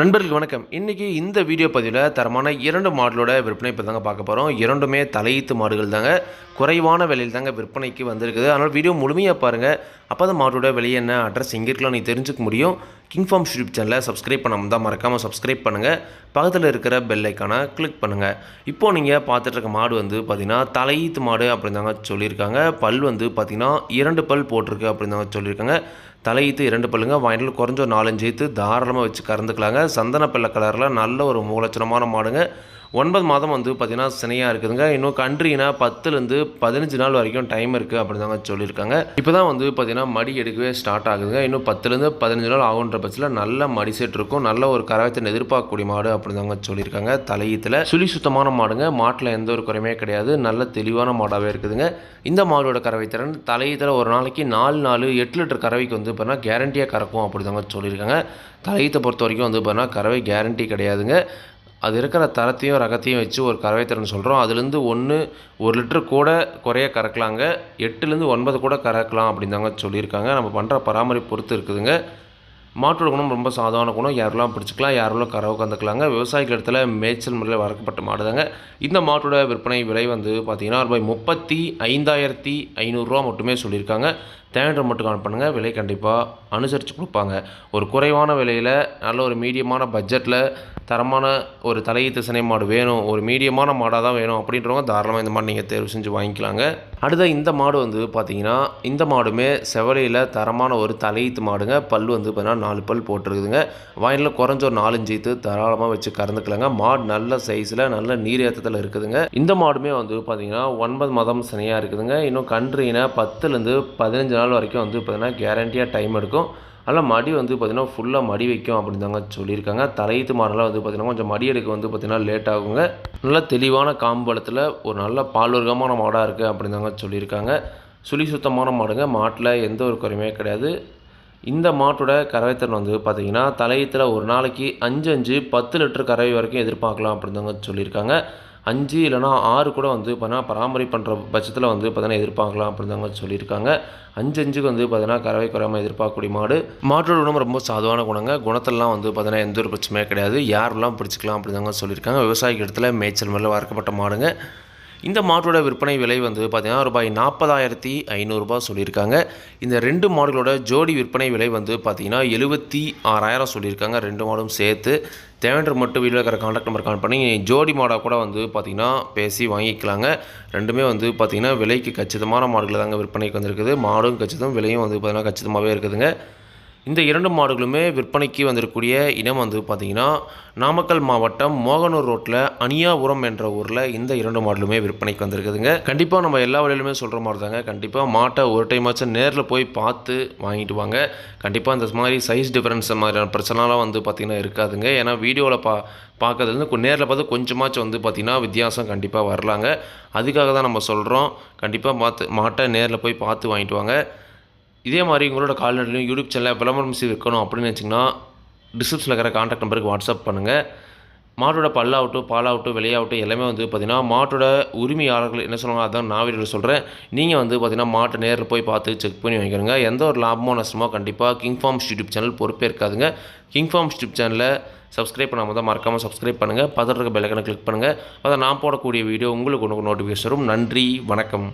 நண்பர்களுக்கு வணக்கம். இன்றைக்கி இந்த வீடியோ பதிவில் தரமான இரண்டு மாடலோட விற்பனை இப்போ தாங்க பார்க்க போகிறோம் இரண்டுமே தலையீத்து மாடுகள் தாங்க. குறைவான விலையில் தாங்க விற்பனைக்கு வந்திருக்குது. அதனால் வீடியோ முழுமையாக பாருங்கள் அப்போ தான் மாடலோட விலை என்ன அட்ரஸ் எங்கே இருக்கலாம் நீ தெரிஞ்சுக்க முடியும். கிங் ஃபார்ம் யூடியூப் சேனலை சப்ஸ்கிரைப் பண்ணாமல் தான் மறக்காமல் சப்ஸ்கிரைப் பண்ணுங்கள் பக்கத்தில் இருக்கிற பெல் ஐக்கானை கிளிக் பண்ணுங்கள் இப்போது நீங்கள் பார்த்துட்டு இருக்க மாடு வந்து பார்த்திங்கன்னா தலையீத்து மாடு அப்படின்னு தாங்க சொல்லியிருக்காங்க. பல் வந்து பார்த்திங்கன்னா இரண்டு பல் போட்டிருக்கு அப்படின்னு தாங்க சொல்லியிருக்காங்க. தலையீத்து இரண்டு பல்லுங்க வாங்கிட்டு குறைஞ்ச ஒரு நாலஞ்சு ஈத்து தாராளமாக வச்சு கறந்துக்கலாங்க. சந்தன பிள்ளை கலரில் நல்ல ஒரு மூலச்சனமான மாடுங்க. ஒன்பது மாதம் வந்து பார்த்திங்கன்னா சினையாக இருக்குதுங்க. இன்னும் கண்ட்ரினா பத்துலேருந்து பதினஞ்சு நாள் வரைக்கும் டைம் இருக்குது அப்படின்னு தாங்க சொல்லியிருக்காங்க. இப்போ தான் வந்து பார்த்திங்கன்னா மடி எடுக்கவே ஸ்டார்ட் ஆகுதுங்க. இன்னும் பத்துலேருந்து பதினஞ்சு நாள் ஆகுன்ற பட்சத்தில் நல்ல மடி செட் இருக்கும். நல்ல ஒரு கரகத்தை எதிர்பார்க்கக்கூடிய மாடு அப்படின்னு தாங்க சொல்லியிருக்காங்க. தலையீத்தில் சுழி சுத்தமான மாடுங்க. மாட்டில் எந்த ஒரு குறையுமே கிடையாது. நல்ல தெளிவான மாடாகவே இருக்குதுங்க. இந்த மாடோட கறவை திறன் தலையீத்தில் ஒரு நாளைக்கு நாலு நாலு எட்டு லிட்டர் கறவைக்கு வந்து பார்த்தீங்கன்னா கேரண்டியாக கறக்கும் அப்படி தாங்க சொல்லியிருக்காங்க. தலையீத்தை பொறுத்த வரைக்கும் வந்து பார்த்தீங்கன்னா கறவை கேரண்டி கிடையாதுங்க. அது இருக்கிற தரத்தையும் ரகத்தையும் வச்சு ஒரு கறவை சொல்கிறோம் அதுலேருந்து ஒன்று ஒரு லிட்டர் கூட குறைய கறக்கலாங்க. எட்டுலேருந்து ஒன்பது கூட கறக்கலாம் அப்படின்னு தாங்க சொல்லியிருக்காங்க. நம்ம பண்ணுற பராமரிப்பு பொறுத்து இருக்குதுங்க. மாட்டோட குணம் ரொம்ப சாதாரண குணம். யாரெல்லாம் பிடிச்சிக்கலாம் யாரெல்லாம் கறவை கந்துக்கலாங்க விவசாயிகள் இடத்துல மேய்ச்சல் முறையில் வளர்க்கப்பட்ட மாடு தாங்க இந்த மாட்டோட விற்பனை விலை வந்து பார்த்திங்கன்னா ரூபாய் முப்பத்தி ஐந்தாயிரத்தி ஐநூறுரூவா மட்டுமே சொல்லியிருக்காங்க. தேவையான மட்டும் கால் பண்ணுங்கள் விலை கண்டிப்பாக அனுசரித்து கொடுப்பாங்க. ஒரு குறைவான விலையில் நல்ல ஒரு மீடியமான பட்ஜெட்டில் தரமான ஒரு தலையீத்து சினை மாடு வேணும். ஒரு மீடியமான மாடாக தான் வேணும் அப்படின்றவங்க தாராளமாக இந்த மாடு நீங்கள் தேர்வு செஞ்சு வாங்கிக்கலாங்க. அடுத்த இந்த மாடு வந்து பார்த்தீங்கன்னா இந்த மாடுமே செவலையில் தரமான ஒரு தலையீத்து மாடுங்க. பல் வந்து பார்த்தீங்கன்னா நாலு பல் போட்டிருக்குதுங்க. வாயிலில் குறைஞ்ச ஒரு நாலஞ்சு ஈத்து தாராளமாக வச்சு கறந்துக்கலாங்க. மாடு நல்ல சைஸில் நல்ல நீர் ஏற்றத்தில் இருக்குதுங்க. இந்த மாடுமே வந்து பார்த்தீங்கன்னா ஒன்பது மாதம் சினையாக இருக்குதுங்க. இன்னும் கன்றுனா பத்துலேருந்து பதினஞ்சு நாள் வரைக்கும் வந்து பார்த்திங்கன்னா கேரண்டியாக டைம் எடுக்கும். அதனால் மடி வந்து பார்த்திங்கன்னா ஃபுல்லாக மடி வைக்கும் அப்படின்னு தாங்க சொல்லியிருக்காங்க. தலையீத்து மாடலாம் வந்து பார்த்திங்கன்னா கொஞ்சம் மடி எடுக்க வந்து பார்த்திங்கன்னா லேட் ஆகுங்க. நல்ல தெளிவான காம்பளத்தில் ஒரு நல்ல பால்வர்க்கமான மாடாக இருக்குது அப்படின்னு தாங்க சொல்லியிருக்காங்க. சுழி சுத்தமான மாடுங்க. மாட்டில் எந்த ஒரு குறையுமே கிடையாது. இந்த மாட்டோட கறவைத்திறன் வந்து பார்த்திங்கன்னா தலையத்தில் ஒரு நாளைக்கு அஞ்சு அஞ்சு பத்து லிட்டர் கறவை வரைக்கும் எதிர்பார்க்கலாம் அப்படின்னு தாங்க சொல்லியிருக்காங்க. அஞ்சு இல்லைனா ஆறு கூட வந்து பார்த்தீங்கன்னா பராமரிப்பு பண்ணுற பட்சத்தில் வந்து பார்த்தீங்கன்னா எதிர்பார்க்கலாம் அப்படின்னு தாங்க சொல்லியிருக்காங்க. அஞ்சு அஞ்சுக்கு வந்து பார்த்தீங்கன்னா கறவை குறையாமல் எதிர்பார்க்கக்கூடிய மாடு. மாட்டோட குணம் ரொம்ப சாதுவான குணங்க. குணத்தெல்லாம் வந்து பார்த்தீங்கன்னா எந்த ஒரு பிரச்சனையும் கிடையாது. யாரெல்லாம் பிடிச்சிக்கலாம் அப்படிதாங்க சொல்லியிருக்காங்க. விவசாயிக்கு இடத்துல மேய்ச்சல் மேலே வளர்க்கப்பட்ட மாடுங்க. இந்த மாட்டோட விற்பனை விலை வந்து பார்த்திங்கன்னா ரூபாய் நாற்பதாயிரத்தி ஐநூறுரூபா சொல்லியிருக்காங்க. இந்த ரெண்டு மாடுகளோட ஜோடி விற்பனை விலை வந்து பார்த்திங்கன்னா எழுபத்தி ஆறாயிரம் சொல்லியிருக்காங்க. ரெண்டு மாடும் சேர்த்து தேவையான மட்டும் வீடியோ இருக்கிற கான்டாக்ட் நம்பர் கால் பண்ணி ஜோடி மாடாக கூட வந்து பார்த்திங்கன்னா பேசி வாங்கிக்கலாங்க. ரெண்டுமே வந்து பார்த்திங்கன்னா விலைக்கு கச்சிதமான மாடுகள் தாங்க விற்பனைக்கு வந்திருக்குது. மாடும் கச்சிதம் விலையும் வந்து பார்த்திங்கன்னா கச்சிதமாகவே இருக்குதுங்க. இந்த இரண்டு மாடுகளுமே விற்பனைக்கு வந்திருக்கக்கூடிய இனம் வந்து பார்த்திங்கன்னா நாமக்கல் மாவட்டம் மோகனூர் ரோட்டில் அனியாபுரம் என்ற ஊரில் இந்த இரண்டு மாடலுமே விற்பனைக்கு வந்திருக்குதுங்க. கண்டிப்பாக நம்ம எல்லா வழியிலுமே சொல்கிற மாதிரி தாங்க கண்டிப்பாக மாட்டை ஒரு டைமாச்சும் நேரில் போய் பார்த்து வாங்கிட்டு வாங்க. கண்டிப்பாக இந்த மாதிரி சைஸ் டிஃப்ரென்ஸ் மாதிரியான பிரச்சனைலாம் வந்து பார்த்திங்கன்னா இருக்காதுங்க. ஏன்னா வீடியோவில் பா பார்க்கறதுலேருந்து நேரில் பார்த்து கொஞ்சமாச்சும் வந்து பார்த்திங்கன்னா வித்தியாசம் கண்டிப்பாக வரலாங்க. அதுக்காக தான் நம்ம சொல்கிறோம் கண்டிப்பாக பார்த்து மாட்டை நேரில் போய் பார்த்து வாங்கிட்டு வாங்க. இதே மாதிரி உங்களோட கால்நடையிலையும் யூடியூப் சேனலில் விளம்பரம் செய்து வைக்கணும் அப்படின்னு நினச்சிங்கன்னா டிஸ்கிரிப்ஷனில் இருக்கிற கான்டாக்ட் நம்பருக்கு வாட்ஸ்அப் பண்ணுங்கள் மாட்டோட பல்லாகட்டும் பாலாகட்டும் விலையாகட்டும் எல்லாமே வந்து பார்த்திங்கன்னா மாட்டோட உரிமையாளர்கள் என்ன சொல்லுவாங்க அதான் நான் வீடியோ சொல்கிறேன் நீங்கள் வந்து பார்த்திங்கன்னா மாட்டை நேரில் போய் பார்த்து செக் பண்ணி வாங்கிக்கணுங்க எந்த ஒரு லாபமோ நஷ்டமோ கண்டிப்பாக கிங் ஃபார்ம்ஸ் யூடியூப் சேனல் பொறுப்பே இருக்காதுங்க. கிங் ஃபார்ம்ஸ் யூடியூப் சேனலில் சப்ஸ்கிரைப் பண்ணாமல் தான் மறக்காமல் சப்ஸ்கிரைப் பண்ணுங்கள் பதற இருக்க பெல்லைக்கனை கிளிக் பண்ணுங்கள் அதை நான் போடக்கூடிய வீடியோ உங்களுக்கு ஒன்று நோட்டிஃபிகேஷன் வரும். நன்றி வணக்கம்.